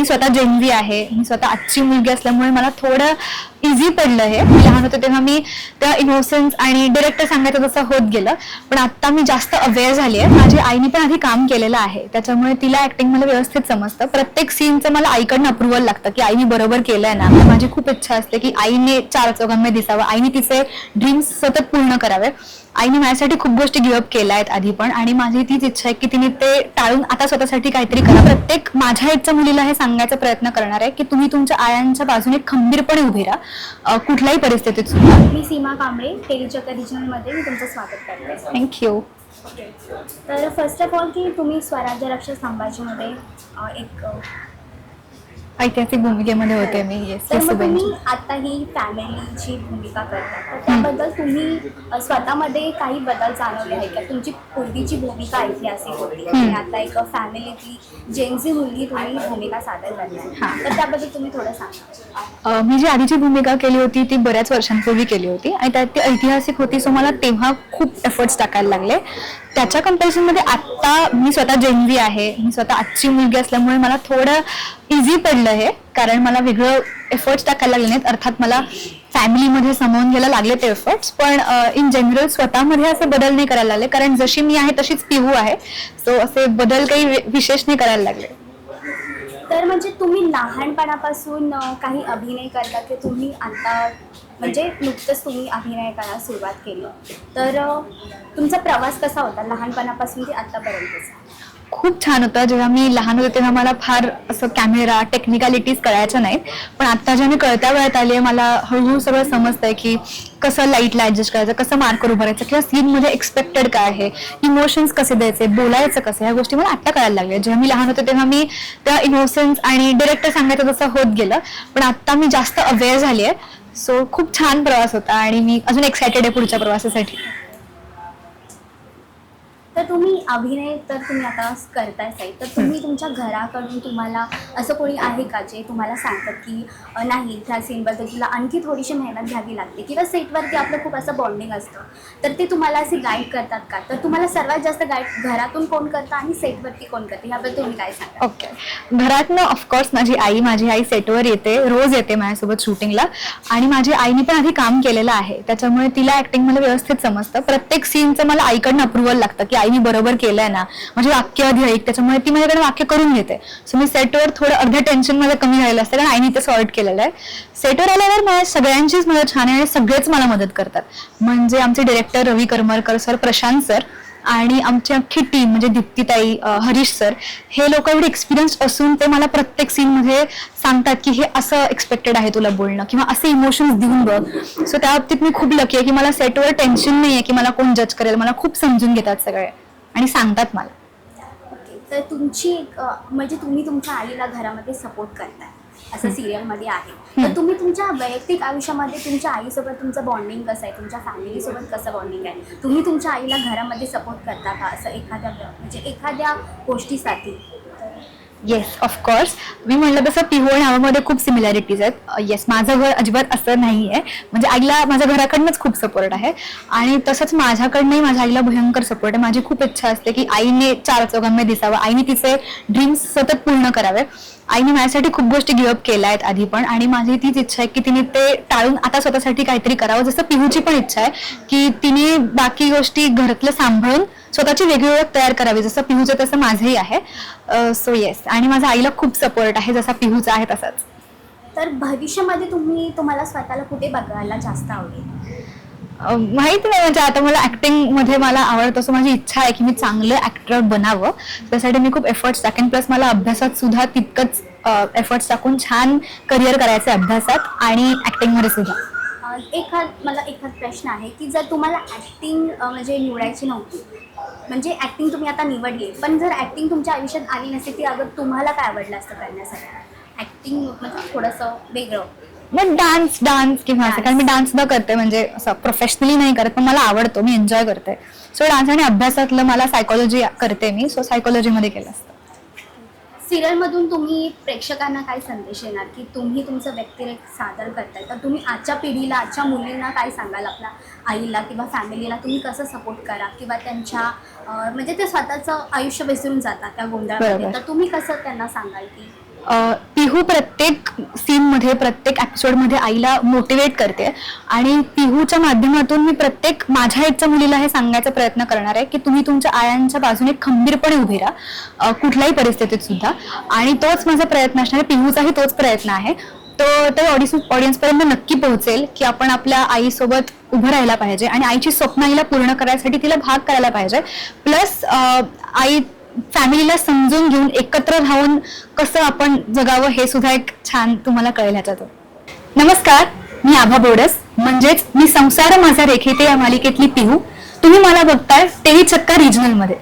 मी स्वतः जेनवी आहे. मी स्वतः आजची मुलगी असल्यामुळे मला थोडं इझी पडलं हे. लहान होतं तेव्हा मी त्या इनोसन्स आणि डिरेक्टर सांगायचं तसं होत गेलं. पण आता मी जास्त अवेअर झाली आहे. माझी आईने पण आधी काम केलेलं आहे. त्याच्यामुळे तिला ऍक्टिंग मला व्यवस्थित समजतं. प्रत्येक सीनचं मला आईकडनं अप्रुव्हल लागतं की आईने बरोबर केलंय ना. माझी खूप इच्छा असते की आईने चार चौघांमध्ये दिसावं. आईने तिचे ड्रीम्स सतत पूर्ण करावे. आईने माझ्यासाठी खूप गोष्टी गिव्हअप केल्या आहेत आधी पण. आणि माझी तीच इच्छा आहे की तिने ते टाळून आता स्वतःसाठी काहीतरी करा. प्रत्येक माझ्या इच्छा मुलीला हे सांगायचा प्रयत्न करणार आहे की तुम्ही तुमच्या आयांच्या बाजूने खंबीरपणे उभी राहा. अं, कुठल्याही परिस्थितीत सुद्धा. मी सीमा कांबळे टेलीचक रिजनलमध्ये मी तुमचं स्वागत करते. थँक्यू तर फर्स्ट ऑफ ऑल की तुम्ही स्वराज्य रक्षक संभाजीमध्ये अ, एक ऐतिहासिक भूमिकेमध्ये होते मी येस तर मग तुम्ही आता ही फॅमिलीची भूमिका करता. तर त्याबद्दल तुम्ही स्वतःमध्ये काही बदल जाणवले आहे का? तुमची पूर्वीची भूमिका ऐतिहासिक होती. आणि आता एक फॅमिलीतली जेन्झी मुलगी तुम्ही भूमिका सादर हां. करताय तर त्याबद्दल तुम्ही थोडं सांगा. मी जी आधीची भूमिका केली होती ती बऱ्याच वर्षांपूर्वी केली होती. आणि त्यात ती ऐतिहासिक होती सो मला तेव्हा खूप एफर्ट्स टाकायला लागले. त्याच्या comparison आत्ता मी स्वतः जेनवी आहे. मी स्वतः आजची मुलगी असल्यामुळे मला थोडं इझी पडलं हे. कारण मला वेगळं एफर्ट्स टाकायला लागले नाहीत. अर्थात मला फॅमिलीमध्ये सामावून घ्यायला लागले ते एफर्ट्स पण इन जनरल स्वतःमध्ये असे बदल नाही करायला लागले. कारण जशी मी आहे तशीच पिहू आहे. सो असे बदल काही विशेष नाही करायला लागले. तर म्हणजे तुम्ही लहानपणापासून काही अभिनय करता की तुम्ही आता म्हणजे नुकतंच तुम्ही अभिनय करायला सुरुवात केली. तर तुमचा प्रवास कसा होता लहानपणापासून ते आतापर्यंतचा? खूप छान होतं. जेव्हा मी लहान होते तेव्हा मला फार असं कॅमेरा टेक्निकॅलिटीज कळायच्या नाहीत. पण आता जेव्हा मी कळत्या वेळात आली आहे मला हळूहळू सगळं समजतंय की कसं लाईटला ऍडजस्ट करायचं कसं मार्कर उभारायचं किंवा सीनमध्ये एक्सपेक्टेड काय आहे इमोशन्स कसे द्यायचे बोलायचं कसं ह्या गोष्टी मला आत्ता कळायला लागल्या. जेव्हा मी लहान होते तेव्हा मी त्या इमोशन्स आणि डिरेक्टर सांगायचं तसं होत गेलं. पण आता मी जास्त अवेअर झाली आहे सो खूप छान प्रवास होता आणि मी अजून एक्सायटेड आहे पुढच्या प्रवासासाठी. तर तुम्ही अभिनय तर तुम्ही आता करतायच आहे. तर तुम्ही तुमच्या घराकडून तुम्हाला असं कोणी आहे का जे तुम्हाला सांगतात की अ, नाही त्या सीनबद्दल तुला आणखी थोडीशी मेहनत घ्यावी लागते किंवा सेटवरती आपलं खूप असं बॉन्डिंग असतं. तर ते तुम्हाला असे गाईड करतात का? तर तुम्हाला सर्वात जास्त गाईड घरातून कोण करतं आणि सेटवरती कोण करते? ह्याबद्दल तुम्ही काय सांगा ओके घरातनं ऑफकोर्स माझी आई माझी आई सेटवर येते रोज येते माझ्यासोबत शूटिंगला आणि माझी आईने पण आधी काम केलेलं आहे. त्याच्यामुळे तिला ऍक्टिंग मला व्यवस्थित समजतं. प्रत्येक सीनचं मला आईकडनं अप्रुव्हल लागतं की मी बरोबर केलंय ना म्हणजे वाक्य आधी ऐक त्याच्यामुळे ती माझ्याकडे वाक्य करून घेते. सो मी सेटवर थोडं अर्ध्या टेन्शनमध्ये कमी राहिलं असतं कारण आईने ते सॉर्ट केलेलं आहे. सेटवर आल्यावर मला सगळ्यांचीच मदत छान आहे आणि सगळेच मला मदत करतात. म्हणजे आमचे director Ravi Karmarkar sir Prashant sir आणि आमची अख्खी टीम म्हणजे दीप्तीताई हरीश सर हे लोक एवढे एक्सपिरियन्स असून ते मला प्रत्येक सीनमध्ये सांगतात की हे असं एक्सपेक्टेड आहे तुला बोलणं किंवा असे इमोशन्स देऊन बघ. सो त्या बाबतीत मी खूप लकी आहे की मला सेटवर टेन्शन नाही आहे की मला कोण जज करेल. मला खूप समजून घेतात सगळे आणि सांगतात मला. ओके तर तुमची एक, म्हणजे तुम्ही तुमच्या आईला घरामध्ये सपोर्ट करताय. असं सिरियलमध्ये आहे. तर तुम्ही तुमच्या वैयक्तिक आयुष्यामध्ये तुमच्या आईसोबत तुमचं बॉन्डिंग कसं आहे? तुमच्या फॅमिलीसोबत कसं बॉन्डिंग आहे? तुम्ही तुमच्या आईला घरामध्ये सपोर्ट करता का? असं एखाद्या म्हणजे एखाद्या गोष्टीसाठी? येस ऑफकोर्स मी म्हणलं तसं पिहोळ नावामध्ये खूप सिमिलॅरिटीज आहेत. येस माझं घर अजिबात असं नाही आहे म्हणजे आईला माझ्या घराकडनंच खूप सपोर्ट आहे. आणि तसंच माझ्याकडनंही माझ्या आईला भयंकर सपोर्ट आहे. माझी खूप इच्छा असते की आईने चार चौघांमध्ये दिसावं. आईने तिचे ड्रीम्स सतत पूर्ण करावे. आईने माझ्यासाठी खूप गोष्टी गिअप केल्या आहेत आधी पण. आणि माझी तीच इच्छा आहे की तिने ते टाळून आता स्वतःसाठी काहीतरी करावं. जसं पिहूची पण इच्छा आहे की तिने बाकी गोष्टी घरातलं सांभाळून स्वतःची वेगळी ओळख तयार करावी. जसं पिहूचं तसं माझंही आहे. सो येस आणि माझ्या आईला खूप सपोर्ट आहे जसा पिहूचा आहे तसाच. तर भविष्यामध्ये तुम्ही तुम्हाला स्वतःला कुठे बघायला जास्त आवडेल? माहीत नाही म्हणजे आता मला ऍक्टिंगमध्ये मला आवडतं असं माझी इच्छा आहे की मी चांगलं ऍक्टर बनावं. त्यासाठी मी खूप एफर्ट्स टाकेन प्लस मला अभ्यासात सुद्धा तितकंच एफर्ट्स टाकून छान करिअर करायचं आहे अभ्यासात आणि ऍक्टिंगमध्ये सुद्धा. एखाद मला एखाद प्रश्न आहे की जर तुम्हाला ॲक्टिंग म्हणजे निवडायची नव्हती म्हणजे ॲक्टिंग तुम्ही आता निवडली पण जर ॲक्टिंग तुमच्या आयुष्यात आली नसेल ती अगं तुम्हाला काय आवडलं असतं करण्यासाठी? ॲक्टिंग म्हणजे थोडंसं वेगळं. मग डान्स डान्स किंवा असं. कारण मी डान्स सुद्धा करते म्हणजे असं प्रोफेशनली नाही करत पण मला आवडतो मी एन्जॉय करते. सो डान्स आणि अभ्यासातलं मला सायकोलॉजी करते मी. सो सायकोलॉजीमध्ये केलं असतं. सिरियलमधून तुम्ही प्रेक्षकांना काय संदेश येणार की तुम्ही तुमचं व्यक्तिरेख सादर करताय. तर तुम्ही आजच्या पिढीला आजच्या मुलींना काय सांगाल? आपल्या आईला किंवा फॅमिलीला तुम्ही कसं सपोर्ट करा? किंवा त्यांच्या म्हणजे ते स्वतःचं आयुष्य विसरून जातात त्या गोंधळामध्ये. तर तुम्ही कसं त्यांना सांगाल की पिहू प्रत्येक सीनमध्ये प्रत्येक एपिसोडमध्ये आईला मोटिवेट करते. आणि पिहूच्या माध्यमातून मी प्रत्येक माझ्या इथच्या मुलीला हे सांगायचा प्रयत्न करणार आहे की तुम्ही तुमच्या आयांच्या बाजूने खंबीरपणे उभे राहा. कुठल्याही परिस्थितीत सुद्धा. आणि तोच माझा प्रयत्न असणार आहे पिहूचाही तोच प्रयत्न आहे. तो ते ऑडियन्स ऑडियन्सपर्यंत नक्की पोहोचेल की आपण आपल्या आईसोबत उभं राहायला पाहिजे. आणि आईची स्वप्न आईला पूर्ण करायसाठी तिला भाग करायला पाहिजे. प्लस आई फॅमिलीला समजून घेऊन एकत्र राहून कसं आपण जगावं हे सुद्धा एक छान तुम्हाला कळेल ह्याच्यातून. नमस्कार मी आभा बोडस. म्हणजेच मी संसार माझा रेखिते या मालिकेतली पिहू. तुम्ही मला बघताय तेही चक्का रिजनलमध्ये.